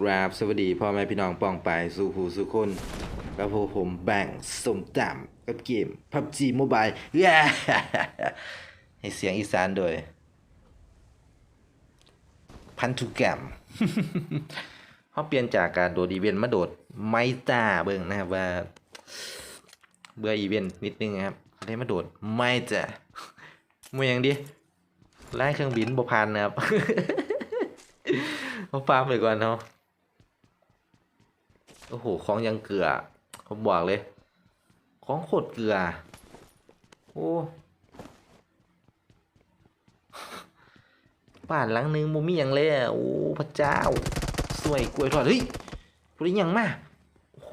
กราบสวัสดีพ่อแม่พี่น้องป้องไปสู่หูสู่คนกับผู้ผมแบ่งสมตำกับเกม PUBG Mobile แย่ให้เสียงอีสานโดย พันธุกรรมเขาเปลี่ยนจากการโดดอีเวนต์มาโดดไมตาเบิ่งนะครับว่า เบื่ออีเวนต์นิดนึงนะครับได้มาโดดไม่จ้ะมือยังดิไล่เครื่องบินบพันนะครับเขาฟาร์มไปก่อนเนาะ โอ้โหของยังเกลือ ผมบอกเลย ของโคตรเกลือ โอ้บ้านหลังหนึงมุมีอย่างเลยโอ้พระเจ้า สวยกล้วยทอดเฮ้ยพูดได้ยังมาโอ้โห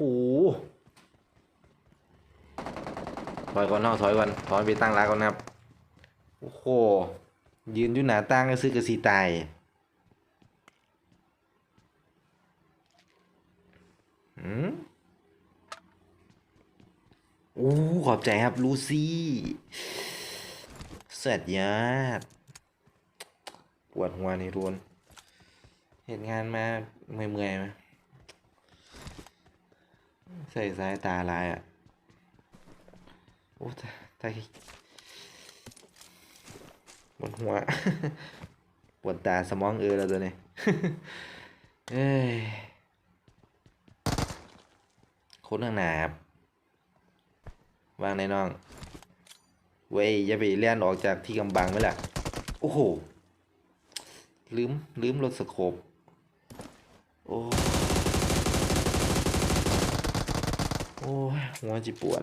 ถอยก่อนนาะถอยก่อนถอยไปตั้งร้านก่อนนะครับ โอ้โหยืนอยู่หน้าตั้งก็ซื้อกระสีตาย อืมโอ้ขอบใจครับ ลูซี่เสร็จยาดปวดหัวในรวนเห็นงานมาเมื่อยๆไหมใส่สายตาลายอะ โอ้ตายตาปวดหัว ปวดตาสมองเออแล้วตัวนี้เอ้ย คนข้างหน้าครับวางในน้องเว้ยอย่าไปเลี่ยนออกจากที่กำบังไหมล่ะ โอ้โห ลืม ลืมรถสโคปโอ้โอ้ยหัวจิปวด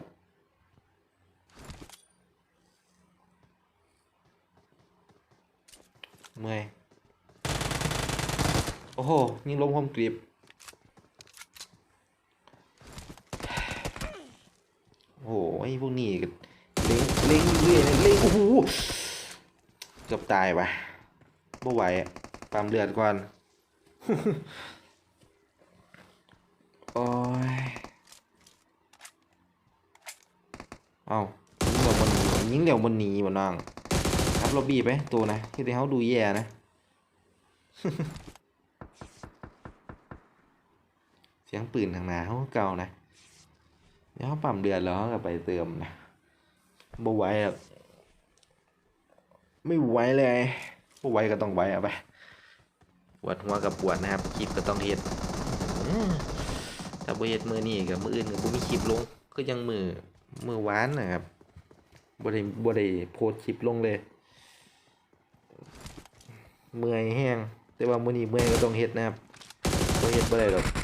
เมื่อย โอ้โหยิงลมคมกริบ โอ้โหไอ้พวกนี้ก็เล็งเล็งเรื่อยเล็งโอ้โหเกือบตายว่ะบ่ไหวอะปั๊มเลือดก่อนโอ้ยเอายิงเดี๋ยวมันหนียิงเดี๋ยวมันหนีบ่น้องครับเราบีบไปตัวนะที่เดี๋ยวเขาดูแย่นะเสียงปืนทางหนาเขาเก่านะ เดี๋ยวเขาปั๊มเดือนแล้วเขาก็ไปเติมนะบ่ไหวหรอกไม่ไหวเลยบ่ไหวก็ต้องไหวเอาไปปวดหัวกับปวดนะครับคลิปก็ต้องเฮ็ดถ้าบ่เฮ็ดมือนี้กับมืออื่นก็บ่มีคลิปลงก็ยังมือมือหวานนะครับบ่ได้บ่ได้โพสคลิปลงเลย เมื่อยแห้งแต่ว่ามื้อนี้เมื่อยก็ต้องเฮ็ดนะครับบ่เฮ็ดบ่ได้หรอก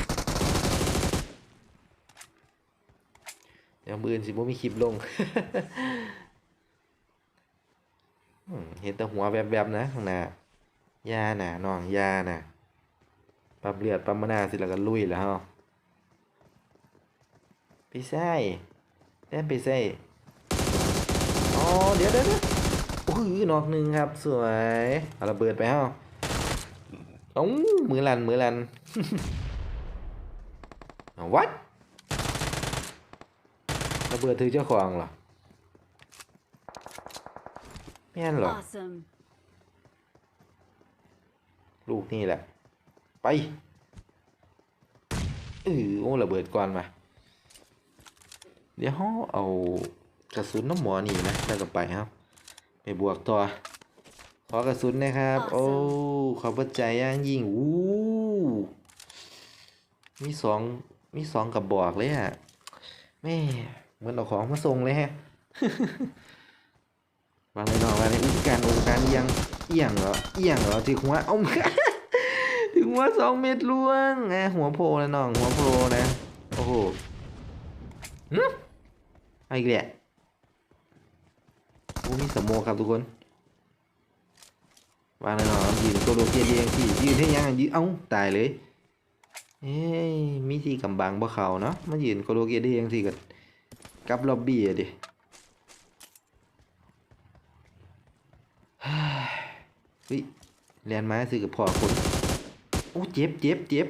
ดี๋ยวมืออื่นสิบ่มีคลิปลงเห็นแต่หัวแวบๆนะข้างหน้ายาหน่ะน้องยาหน่ะปั๊มเลือดปั๊มมะนาวสิแล้วก็ลุยแล้วฮาไปใส่เล่นไปใส่อ๋อเดี๋ยวเดี๋ยวโอ้ยนอกหนึ่งครับ สวยเอาระเบิดไปฮาเอ้ามือลันมือลันเอาวัด ระเบิดถือเจ้าของเหรอไม่งั้นเหรอ Awesome. ลูกนี่แหละ ไปเออโอ้ระเบิดก่อนมา เดี๋ยวเขาเอากระสุนน้ำหมอนี่นะแล้วก็ไปครับไปบวกต่อขอกระสุนนะครับ โอ้ขอบพระใจย่างยิ่งอู้มีสองมีสองกับบอกเลยอะแม่ เหมือนเอาของมาส่งเลยฮะวางเลยน้องวางเลยอุปการอุปการเอียงเอียงเหรอเอียงเหรอถึงหัวเอาถึงหัวสองเม็ดล่วงอะหัวโผล่นะน้องหัวโผล่นะโอ้โหหึเอาอีกแหละโอ้มีสมโมครับทุกคนวางเลยน้องยืนโกโลเกียเองที่ยืนให้ยังยืนเอ้าตายเลยเอ้ยมีที่กำบังบ่เขาเนาะมายืนโกโลเกียเองที่กับ กับล็อบบี้อะดิเฮ้ยแลนด์มาซื้อกับพ่อคนโอ้เจ็บเจ็บเจ็บ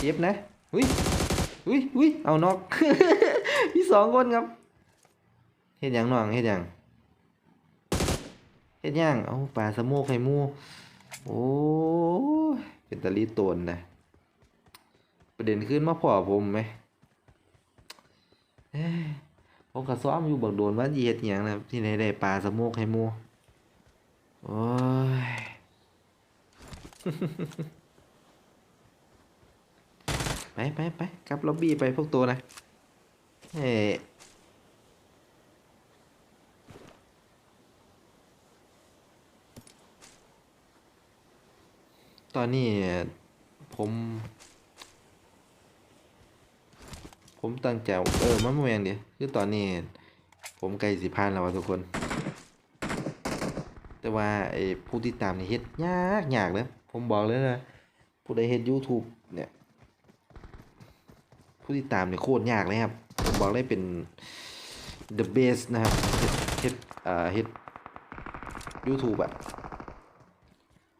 เจ็บนะเฮ้ยเฮ้ยเฮ้ยเอานอกมีสองคนครับเฮ็ดหยังน้องเฮ็ดหยังเฮ็ดหยังเอาปลาสโมกไข่มูโอ้เป็นตะลีโตนนะประเด็นขึ้นมาพอผมไหม ผมก็ซ้อมอยู่บักโดนว่าเยียดอย่างนะที่ไหนได้ปลาสะโมกให้มูโอ้ยไปไปไปกลับล็อบบี้ไปพวกตัวนะเฮ้ตอนนี้ผม ผมตั้งใจเออมันบ่แม่นเดียคือตอนนี้ ผมใกล้สิพานแล้วว่ะทุกคน แต่ว่าไอ้ผู้ติดตามนี่เฮ็ดยากยากเลยผมบอกเลยนะผู้ใดเฮ็ด YouTube เนี่ย ผู้ติดตามเนี่ยโคตรยากเลยครับ ผมบอกเลยเป็น the best นะครับเฮ็ดเฮ็ดเอ่อเฮ็ด YouTube อะ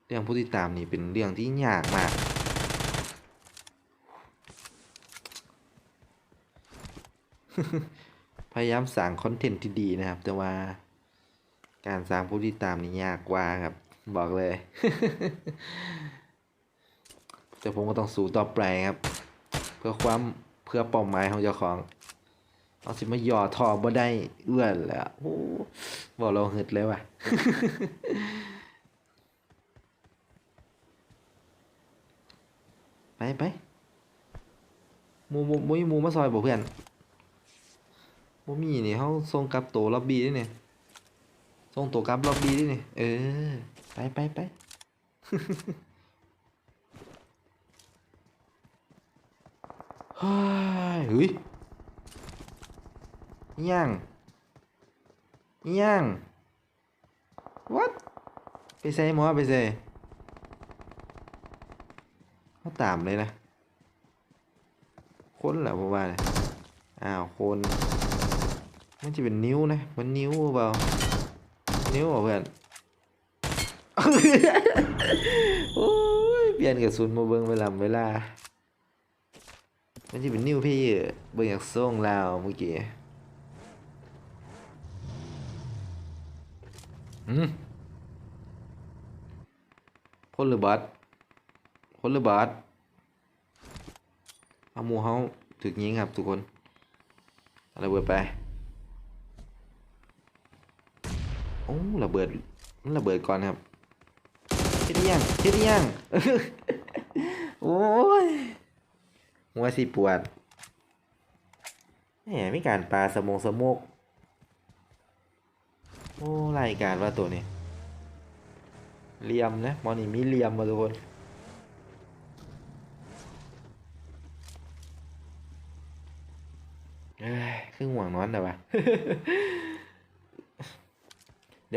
เรื่องผู้ติดตามนี่เป็นเรื่องที่ยากมาก พยายามสร้างคอนเทนต์ที่ดีนะครับ แต่ว่า การสร้างผู้ติดตามนี่ยากกว่าครับ บอกเลย แต่ผมก็ต้องสู้ต่อไปครับ เพื่อความเพื่อเป้าหมายของเจ้าของเอาสิมาหย่อทอบ่ได้เอื้อนแล้วโอ้บอกเราหึดเลยว่ะไปไปมูมูมูหมูมาซอยบ่เพื่อน บ่มีนี่เฮาส่งกลับโตล็อบบี้ด้นี่ส่งโตกลับล็อบบี้ด้นี่เออ ไปไปไปเฮ้ยยอิหยังยัง what ไปใส่หมอไปใส่เขาตามเลยนะ คนเหรอผมว่าเนี่ยอ้าว คน มันจะเป็นนิ้วนะ มันนิ้วหรือเปล่า นิ้วเหรอเพื่อนโอ้ยเปลี่ยนกระสุนมาเบิ่งเวลาเวลา มันจะเป็นนิ้วพี่เบิ่งจากทรงแล้วเมื่อกี้อืมคนหรือบอสคนหรือบอสเอาหมูเฮาถึกยิงครับทุกคนเอาระเบิดไป โอ้ระเบิดมันระเบิดก่อนครับเฮ็ดอิหยังเฮ็ดอิหยังโอ้ยหัวสิปวดแหมมีการปลาสมองสมกโอ้รายการว่าตัวนี้เหลี่ยมนะมอนี่มีเหลี่ยมมาทุกคนเอ้ยคือห่วงนอนแต่ว่า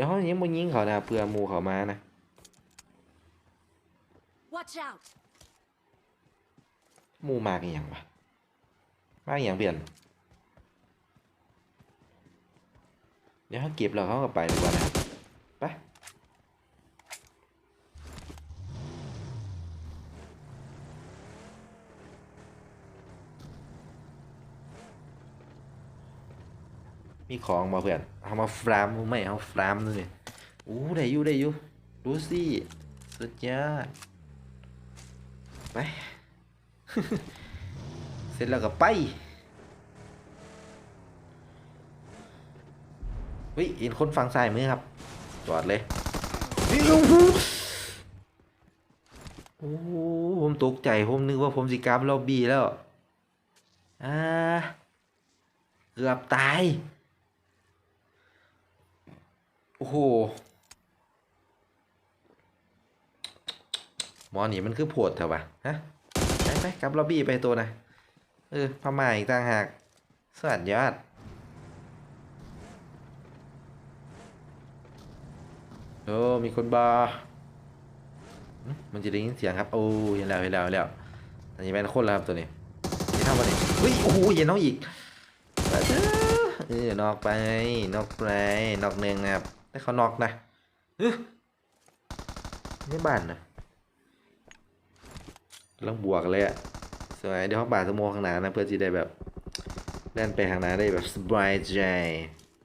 ดี๋ยวเขายิงบนยิงเขานะเพื่อหมูเขามานะ Watch out! หมูมากอหย่างวะมากอหย่างเปลี่ยน เดี๋ยวเขาเก็บแล้วเขาก็ไปดีกว่านะไป มีของมาเพื่อนเอามาฟรามไม่เอาฟรามเลยอู้ได้อยู่ได้อยู่ดูสิสุดยอดไปเสร็จแล้วก็ไปเฮ้ยเห็นคนฝั่งซ้ายมือครับ จอดเลยนี่โอ้โหโอ้ผมตกใจผมนึกว่าผมสิกราฟล็อบบี้แล้ว อ่า เกือบตาย โอ้โหหมอนี่มันคือโผดเถอะวะฮะไปไปกลับล็อบบี้ไปตัวนะเออพม่าอีกต่างหากสวัสดยอดโอ้มีคนบาอื้อมันจะได้ยินเสียงครับ โอ้เห็นแล้วเห็นแล้วเห็นแล้วอันนี้เป็นคนแล้วครับตัวนี้นี่ทำมาเนี่ยเฮ้ย โอ้โหเห็นน้องอีกเอเออนอกไป นอกไป นอกเนืองนะครับ แต่เขานอกนะเฮ้ยนี่บ้านนะกำลังบวกเลยอะสวยเดี๋ยวเขาบาดสโมข้างหน้านะเพื่อที่ได้แบบเล่นไปข้างหน้าได้แบบสบายใจ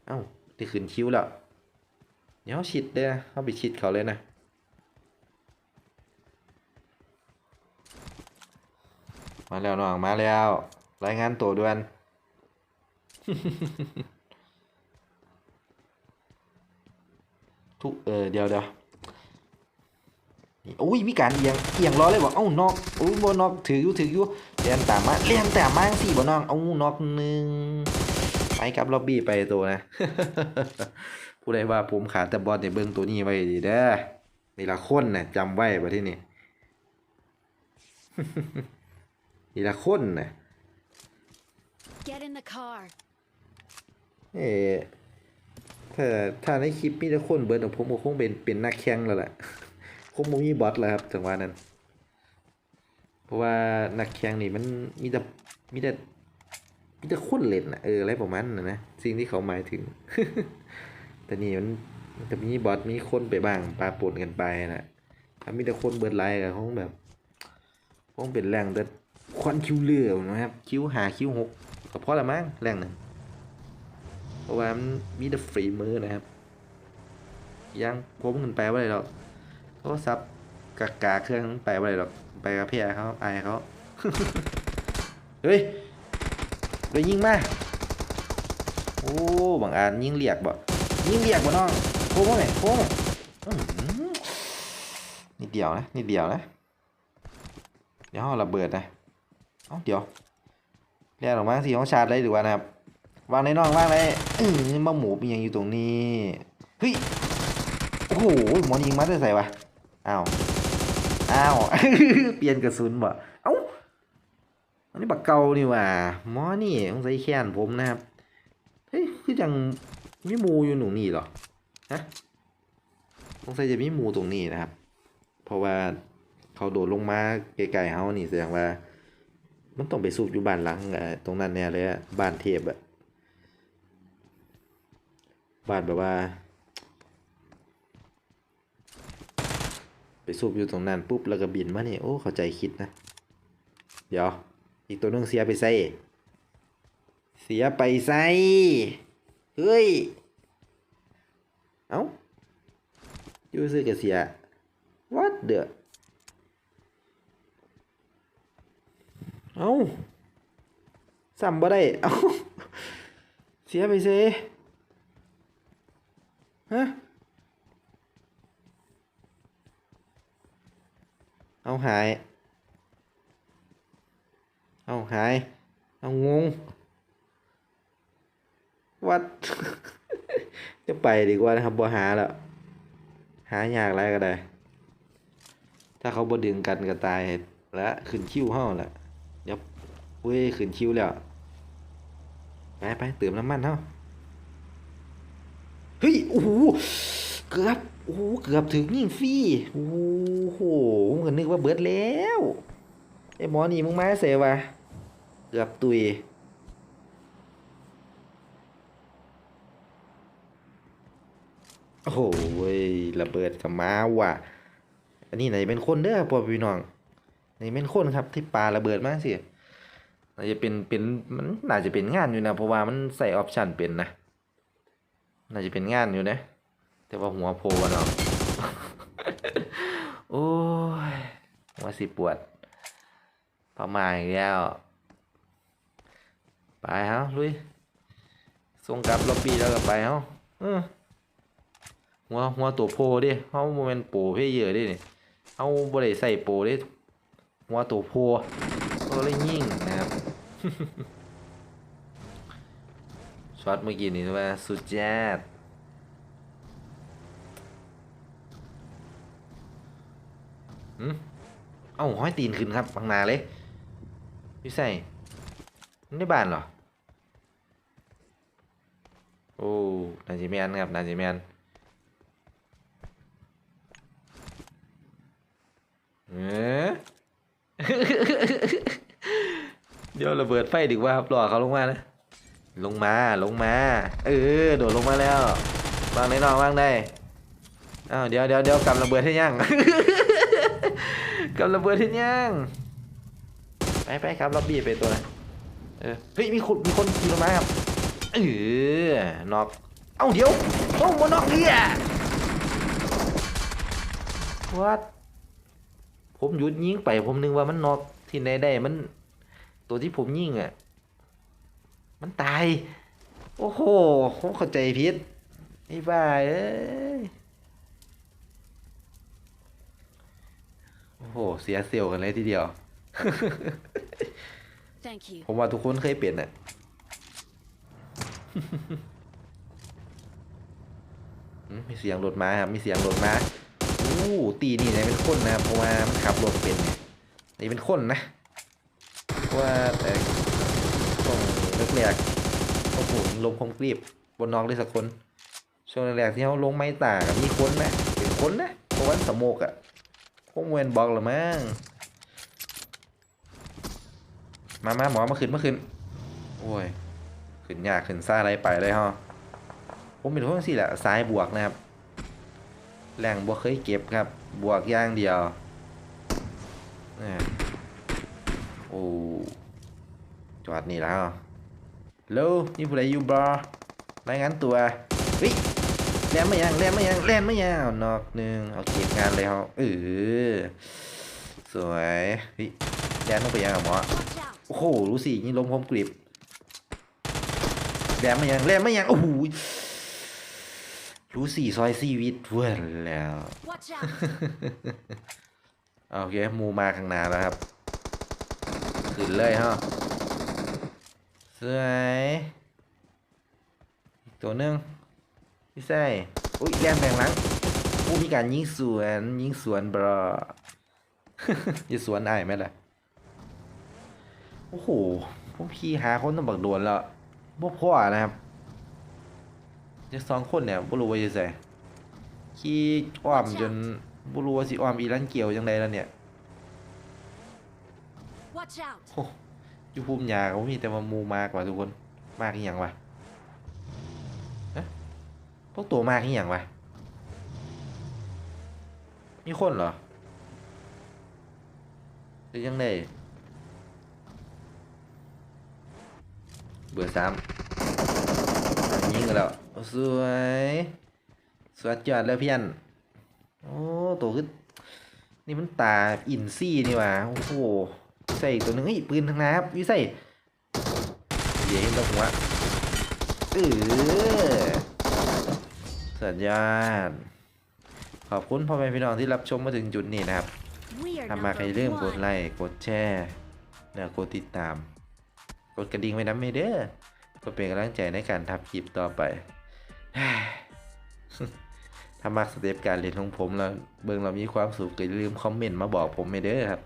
เอ้าได้ขึ้นคิ้วแล้วเดี๋ยวเขาชิดเด้เขาไปชิดเขาเลยนะมาแล้วน้องมาแล้ว รายงานตัวด่วน ทุกเออเดี๋ยวเดี๋ยวนี่โอ้ยมีการเอียงเอียงล้อเลยบอกเอ้านอกโอ้ยบนอกถืออยู่ถืออยู่เลียนตามมาเลียนตามมาสี่บ่น้องเอานอกหนึ่งไปกับล็อบบี้ไปตัวนะผู้ใดว่าผมขาดแต่บอลในเบื้องตัวนี้ไว้ดีเด้อนี่ละคนนะจำไว้ประเทศนี้นี่ละคนนะ Get in the car. เออ ถ้าถ้าในคลิปมีแต่คนเบิร์ดผมก็คงเป็นเป็นนักแข่งแล้วแหละคงบ่มีบอทแล้วครับจังหวะนั้น เพราะว่านักแข่งนี่มันมีแต่มีแต่มีแต่คนเล่นนะเอออะไรประมาณนั้นนะสิ่งที่เขาหมายถึง แต่นี่มันจะมีบอทมีคนไปบ้างปาปนกันไปนะถ้ามีแต่คนเบิร์ดไลน์ก็คงแบบคงเป็นแรงแต่ควันคิวเรือนะครับ คิวหาคิวหกก็พอละมั้งแรงหนึ่ง เพราะว่ามันมีแต่ฟรีมือนะครับยังผมขึ้นไปว่าอะไรหรอกโทรศัพท์กากาเครื่องไปว่าอะไรหรอกไปกับพี่ไอเขาไอเขาเฮ้ยไปยิงมาโอ้บางอันยิงเรียกบ่ยิงเรียกบ่น้องโค้งไหมโค้งไหมอื้อหือนิดเดียวนะนิดเดียวนะเดี๋ยวเอาระเบิดนะเอ้าเดี๋ยวเรียกออกมาสิของชาร์จเลยดีกว่านะครับ วางในน่องวางในเออมาหมูเป็นยังอยู่ตรงนี้ เฮ้ย โอ้โหหมอนยิงมาได้ใส่วะอ้าว อ้าว เปลี่ยนกระสุนบ่ เอ้า อันนี้บักเกานี่ว่าหมอนี่ต้องใส่แขนผมนะครับ เฮ้ย คือจังมีหมูอยู่ตรงนี้หรอ ฮะต้องใส่จะมีหมูตรงนี้นะครับ เพราะว่าเขาโดดลงมาไกลๆเฮานี่แสดงว่ามันต้องไปสูบอยู่บ้านหลังตรงนั้นแน่เลยอะบ้านเทพอะ บานแบบว่า ไปสูบอยู่ตรงนั้นปุ๊บแล้วก็บินมาเนี่ยโอ้เข้าใจคิดนะ เดี๋ยว อีกตัวนึงเสียไปใส่เสียไปใส่เฮ้ย เอ้ายูซื้อกับเสีย what the เอ้าซ้ำบ่ได้ เอ้าเสียไปเซ ฮะ เอาหาย เอาหาย เอางง วัด จะไปดีกว่านะครับบ่หาแล้ว หายากอะไรก็ได้ ถ้าเขาบ่ดึงกันก็ตายและขึ้นคิ้วเฮาละเดี๋ยวเว้ยขึ้นคิ้วแล้ว ไปไปเติมน้ำมันเฮา เฮ้ยโอ้โหเกือบโอ้โหเกือบถึงยิงฟรีโอ้โหผมก็นึกว่าเบิดแล้วไอ้หมอนี่มึงมาเสวะเกือบตุยโอ้โหเว้ยระเบิดกับมาว่ะ อันนี้ไหนเป็นคนเด้อพ่อพี่น้องนี่เป็นคนครับที่ปาระเบิดมาสิน่าจะเป็นเป็นมันน่าจะเป็นงานอยู่นะเพราะว่ามันใส่ออปชันเป็นนะ น่าจะเป็นงานอยู่นะ แต่ว่าหัวโพเนาะโอ้ยหัวสิปวด ประมาณอีกแล้ว ไปเฮาลุยส่งกลับล็อบบี้แล้วก็ไปเฮาเออหัวหัวตัวโพดิเฮาโมเมนต์โปรเพื่อเยอะดินี่เฮาบ่ได้ใส่โปรดิหัวตัวโพก็เลยยิ่งนะครับ ช็อตเมื่อกี้นี่ว่าสุดยอดหืมเอ้าห้อยตีนขึ้นครับบางนาเลย พี่ใส่มันได้บานเหรอ โอ้นาจิแมนครับนาจิแมนเออเดี๋ยวระเบิดไฟดีกว่าครับรอเขาลงมานะ ลงมาลงมา เออโดดลงมาแล้ววางในนอกวางได้อ้าวเดี๋ยวเดี๋ยวเดี๋ยวกำระเบิดให้ยังกำระเบิดให้ยังไปไปครับล็อบบี้ไปตัวนะเออเฮ้ยมีคนมีคนขี่ลงมาครับเออนอกเอ้าเดี๋ยวโอ้โมนอกเนี่ยวัดผมหยุดยิงไปผมนึกว่ามันนอกที่ไหนได้มัน ตัวที่ผมยิงอะ มันตาย โอ้โหผมเข้าใจผิดไอ้บ้าเอ้ยโอ้โห เสียเซลล์กันเลยทีเดียว Thank you. ผมว่าทุกคนเคยเปลี่ยนอะอืมมีเสียงรถม้าครับ มีเสียงรถม้าอู้ตีนี่เนี่ยเป็นคนนะครับเพราะว่ามันขับรถเป็นไงนี่เป็นคนนะเพราะว่าแต่ต้อง แรกโอ้โหลงคมกรีบบนนอกได้สักคน ช่วงแรกที่เขาลงไม้ต่ากับมีคนนะเป็นคนนะเพราะว่าสโมกอะพวกเวนบอกหรือมั้งมามาหมอมาขึ้นมาขึ้นโอ้ยขึ้นยากขึ้นซ่าอะไรไปเลยฮะผมเป็นคนสิแหละซ้ายบวกนะครับแรงบวกเคยเก็บครับ บวกย่างเดียวนี่โอ้จอดนี่แล้ว โลนี่ผู้ใดอยู่บอรายงานตัวเฮ้ยแล่นไม่ยังแล่นไม่ยังแล่นไม่ยังนอกหนึ่งเอาเก็บงานเลยเฮาเออสวยเฮ้ยแล่นต้องไปยังอะหมอโอ้โหรู้สินี่ลมคมกริบแรมมายังแรมมายังโอ้โหรู้สิซอยซีวิตเว้ยแล้วโอเคมูมาข้างหน้าแล้วครับขึ้นเลยฮะ วยอีกตัวหนึงพี่ใส่อุ้ยแรมแบงหลังอู้มีการยิงสวนยิงสวนบรอยิงสวนไอ้ายไหมล่ะโอ้โหผมขี่หาคนต้องบักโดวนแล้วบ่พ่อนะครับจะสองคนเนี่ยบ่รู้ว่าจะใส่ขี่อ้อมจนบ่รู้ว่าสิอ้อมอีรันเกียวจังไดแล้วเนี่ย Watch out. ยูภูมิยาเขามีแต่มามูมากกว่าทุกคนมากอีหยังวะเอ๊ะพวกตัวมากอีหยังวะมีคนเหรอหรือยังไงเบอร์สามยิงกันแล้วโอ้สวยสวัสดียอดเลยพี่อันโอ้ตัวขึ้นนี่มันตาอินซี่นี่ว่าโอ้โห ใส่อีกตัวหนึ่งเฮ้ยปืนทางน้ำวิใส่เดี๋ยวเห็นตรงหัวเออสัญญาณขอบคุณพ่อแม่พี่น้องที่รับชมมาถึงจุดนี้นะครับ We are ทำมาใครเริ่ม number กดไล one. ค์กดแชร์แล้วกดติดตาม กดกระดิ่งไว้นะไม่เด้อก็เป็นกำลังใจในการทำคลิปต่อไปถ้ามักสเต็ปการเรียนของผมแล้วเบิ่งเรามีความสุขก็อย่าลืมคอมเมนต์มาบอกผมไม่เด้อครับ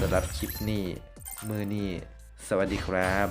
สำหรับคลิปนี้ มือนี้ สวัสดีครับ